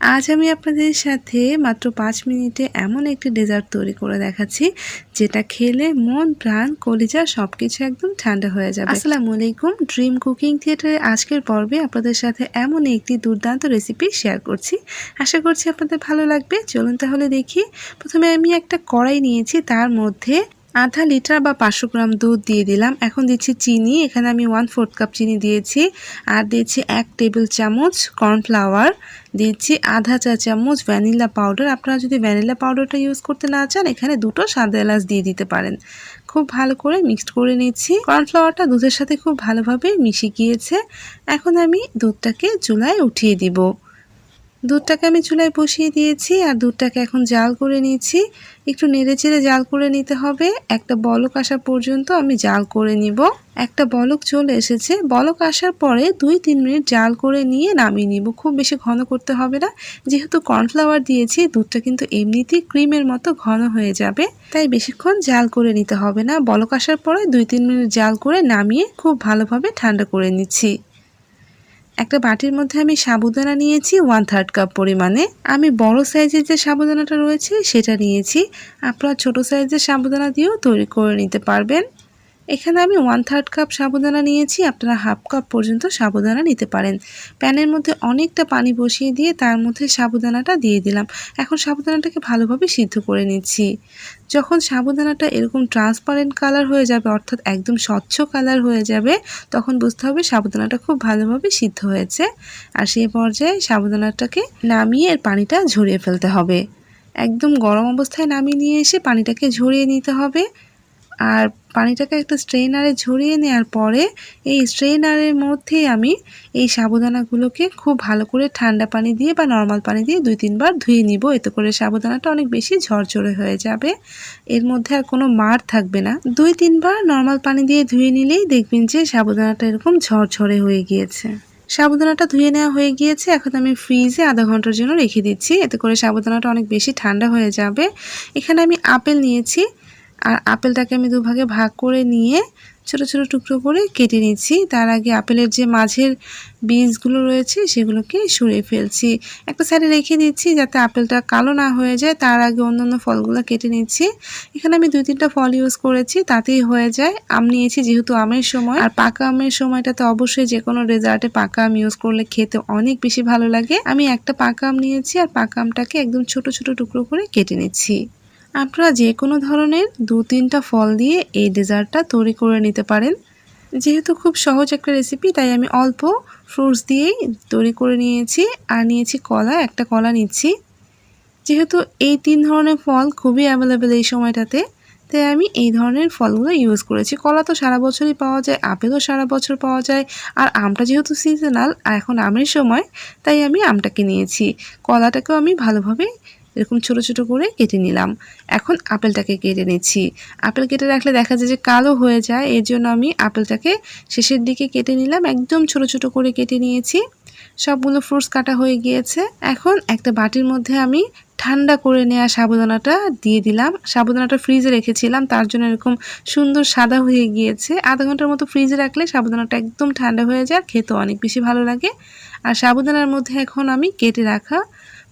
আজ আমি আপনাদের সাথে মাত্র পাঁচ মিনিটে এমন একটি ডেজার্ট তৈরি করে দেখাচ্ছি যেটা খেলে মন প্রাণ কলিজা সব কিছু একদম ঠান্ডা হয়ে যাবে। আসসালামু আলাইকুম। ড্রিম কুকিং থিয়েটারে আজকের পর্বে আপনাদের সাথে এমন একটি দুর্দান্ত রেসিপি শেয়ার করছি। আশা করছি আপনাদের ভালো লাগবে। চলুন তাহলে দেখি। প্রথমে আমি একটা কড়াই নিয়েছি তার মধ্যে আধা লিটার বা পাঁচশো গ্রাম দুধ দিয়ে দিলাম। এখন দিচ্ছি চিনি, এখানে আমি ওয়ান ফোর্থ কাপ চিনি দিয়েছি। আর দিয়েছি এক টেবিল চামচ কর্নফ্লাওয়ার দিচ্ছি আধা চা চামচ ভ্যানিলা পাউডার আপনারা যদি ভ্যানিলা পাউডারটা ইউজ করতে না চান, এখানে দুটো সাদা এলাচ দিয়ে দিতে পারেন। খুব ভালো করে মিক্সড করে নিচ্ছি। কর্নফ্লাওয়ারটা দুধের সাথে খুব ভালোভাবে মিশে গিয়েছে। এখন আমি দুধটাকে চুলায় উঠিয়ে দিব। দুধটাকে আমি চুলায় বসিয়ে দিয়েছি আর দুধটাকে এখন জাল করে নিয়েছি। একটু নেড়ে চেড়ে জাল করে নিতে হবে। একটা বলক আসা পর্যন্ত আমি জাল করে নিব। একটা বলক চলে এসেছে। বলক আসার পরে দুই তিন মিনিট জাল করে নিয়ে নামিয়ে নিব। খুব বেশি ঘন করতে হবে না। যেহেতু কর্নফ্লাওয়ার দিয়েছি, দুধটা কিন্তু এমনিতেই ক্রিমের মতো ঘন হয়ে যাবে। তাই বেশিক্ষণ জাল করে নিতে হবে না। বলক আসার পরে দুই তিন মিনিট জাল করে নামিয়ে খুব ভালোভাবে ঠান্ডা করে নিচ্ছি। একটা বাটির মধ্যে আমি সাবুদানা নিয়েছি ওয়ান থার্ড কাপ পরিমাণে। আমি বড় সাইজের যে সাবুদানাটা রয়েছে, সেটা নিয়েছি। আপনারা ছোট সাইজের সাবুদানা দিয়েও তৈরি করে নিতে পারবেন। এখানে আমি ওয়ান থার্ড কাপ সাবুদানা নিয়েছি, আপনারা হাফ কাপ পর্যন্ত সাবুদানা নিতে পারেন। প্যানের মধ্যে অনেকটা পানি বসিয়ে দিয়ে তার মধ্যে সাবুদানাটা দিয়ে দিলাম। এখন সাবুদানাটাকে ভালোভাবে সিদ্ধ করে নিচ্ছি। যখন সাবুদানাটা এরকম ট্রান্সপারেন্ট কালার হয়ে যাবে, অর্থাৎ একদম স্বচ্ছ কালার হয়ে যাবে, তখন বুঝতে হবে সাবুদানাটা খুব ভালোভাবে সিদ্ধ হয়েছে। আর সেই পর্যায়ে সাবুদানাটাকে নামিয়ে এর পানিটা ঝরিয়ে ফেলতে হবে। একদম গরম অবস্থায় নামিয়ে নিয়ে এসে পানিটাকে ঝরিয়ে নিতে হবে। আর পানিটাকে একটা স্ট্রেনারে ঝরিয়ে নেওয়ার পরে এই স্ট্রেনারের মধ্যে আমি এই সাবুদানাগুলোকে খুব ভালো করে ঠান্ডা পানি দিয়ে বা নর্মাল পানি দিয়ে দুই তিনবার ধুয়ে নিব। এতে করে সাবুদানাটা অনেক বেশি ঝরঝরে হয়ে যাবে। এর মধ্যে আর কোনো মার থাকবে না। দুই তিনবার নর্মাল পানি দিয়ে ধুয়ে নিলেই দেখবেন যে সাবুদানাটা এরকম ঝরঝরে হয়ে গিয়েছে। সাবুদানাটা ধুয়ে নেওয়া হয়ে গিয়েছে। এখন আমি ফ্রিজে আধা ঘণ্টার জন্য রেখে দিচ্ছি। এতে করে সাবুদানাটা অনেক বেশি ঠান্ডা হয়ে যাবে। এখানে আমি আপেল নিয়েছি। আর আপেলটাকে আমি দুভাগে ভাগ করে নিয়ে ছোট ছোট টুকরো করে কেটে নিচ্ছি। তার আগে আপেলের যে মাঝের বীজগুলো রয়েছে সেগুলোকে সরিয়ে ফেলছি। একটা সাইডে রেখে দিচ্ছি যাতে আপেলটা কালো না হয়ে যায়। তার আগে অন্যান্য ফলগুলো কেটে নিচ্ছি। এখানে আমি দুই তিনটা ফল ইউজ করেছি, তাতেই হয়ে যায়। আম নিয়েছি যেহেতু আমের সময়। আর পাকা আমের সময়টাতে অবশ্যই যে কোনো ডেজার্টে পাকা আম ইউজ করলে খেতে অনেক বেশি ভালো লাগে। আমি একটা পাকা আম নিয়েছি আর পাকা আমটাকে একদম ছোট ছোট টুকরো করে কেটে নিচ্ছি। আপনারা যে কোনো ধরনের দু তিনটা ফল দিয়ে এই ডেজার্টটা তৈরি করে নিতে পারেন। যেহেতু খুব সহজ একটা রেসিপি তাই আমি অল্প ফ্রুটস দিয়েই তৈরি করে নিয়েছি আর নিয়েছি কলা, একটা কলা নিচ্ছি। যেহেতু এই তিন ধরনের ফল খুবই অ্যাভেলেবেল এই সময়টাতে, তাই আমি এই ধরনের ফলগুলো ইউজ করেছি। কলা তো সারা বছরই পাওয়া যায়, আপেলও সারা বছর পাওয়া যায়, আর আমটা যেহেতু সিজনাল এখন আমের সময়, তাই আমি আমটাকে নিয়েছি। কলাটাকেও আমি ভালোভাবে এরকম ছোট ছোট করে কেটে নিলাম। এখন আপেলটাকে কেটে নিচ্ছি। আপেল কেটে রাখলে দেখা যায় যে কালো হয়ে যায়, এর জন্য আমি আপেলটাকে শেষের দিকে কেটে নিলাম। একদম ছোট ছোট করে কেটে নিয়েছি। সবগুলো ফ্রুটস কাটা হয়ে গিয়েছে। এখন একটা বাটির মধ্যে আমি ঠান্ডা করে নেওয়া সাবুদানাটা দিয়ে দিলাম। সাবুদানাটা ফ্রিজে রেখেছিলাম, তার জন্য এরকম সুন্দর সাদা হয়ে গিয়েছে। আধা ঘণ্টার মতো ফ্রিজে রাখলে সাবুদানাটা একদম ঠান্ডা হয়ে যায় খেতে অনেক বেশি ভালো লাগে। আর সাবুদানার মধ্যে এখন আমি কেটে রাখা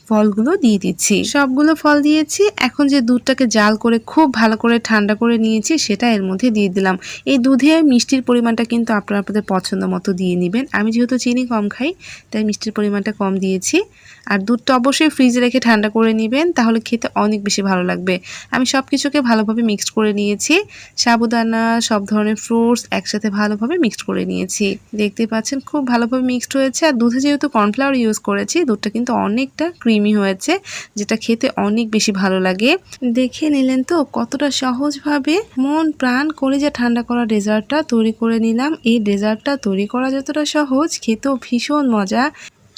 ফলগুলো দিয়ে দিচ্ছি। সবগুলো ফল দিয়েছি। এখন যে দুধটাকে জাল করে খুব ভালো করে ঠান্ডা করে নিয়েছি, সেটা এর মধ্যে দিয়ে দিলাম। এই দুধে মিষ্টির পরিমাণটা কিন্তু আপনারা আপনাদের পছন্দ মতো দিয়ে নেবেন। আমি যেহেতু চিনি কম খাই, তাই মিষ্টির পরিমাণটা কম দিয়েছি। আর দুধটা অবশ্যই ফ্রিজে রেখে ঠান্ডা করে নেবেন, তাহলে খেতে অনেক বেশি ভালো লাগবে। আমি সব কিছুকে ভালোভাবে মিক্সড করে নিয়েছি। সাবুদানা, সব ধরনের ফ্রুটস একসাথে ভালোভাবে মিক্সড করে নিয়েছি। দেখতে পাচ্ছেন খুব ভালোভাবে মিক্সড হয়েছে। আর দুধে যেহেতু কর্নফ্লাওয়ার ইউজ করেছি, দুধটা কিন্তু অনেকটা ক্রিমি হয়েছে, যেটা খেতে অনেক বেশি ভালো লাগে। দেখে নিলেন তো কতটা সহজভাবে মন প্রাণ করে যে ঠান্ডা করা ডেজার্টটা তৈরি করে নিলাম। এই ডেজার্টটা তৈরি করা যতটা সহজ, খেতেও ভীষণ মজা।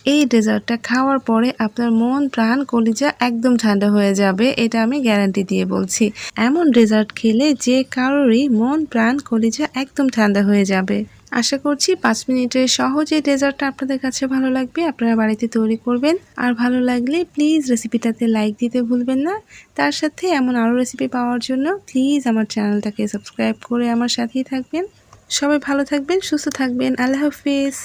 এই ডেজার্টটা খাওয়ার পরে আপনার মন, প্রাণ, কলিজা একদম ঠান্ডা হয়ে যাবে, এটা আমি গ্যারান্টি দিয়ে বলছি। এমন ডেজার্ট খেলে যে কারোরই মন, প্রাণ, কলিজা একদম ঠান্ডা হয়ে যাবে। আশা করছি পাঁচ মিনিটের সহজে ডেজার্টটা আপনাদের কাছে ভালো লাগবে, আপনারা বাড়িতে তৈরি করবেন। আর ভালো লাগলে প্লিজ রেসিপিটাতে লাইক দিতে ভুলবেন না। তার সাথে এমন আরও রেসিপি পাওয়ার জন্য প্লিজ আমার চ্যানেলটাকে সাবস্ক্রাইব করে আমার সাথেই থাকবেন। সবাই ভালো থাকবেন, সুস্থ থাকবেন, আল্লাহ হাফিজ।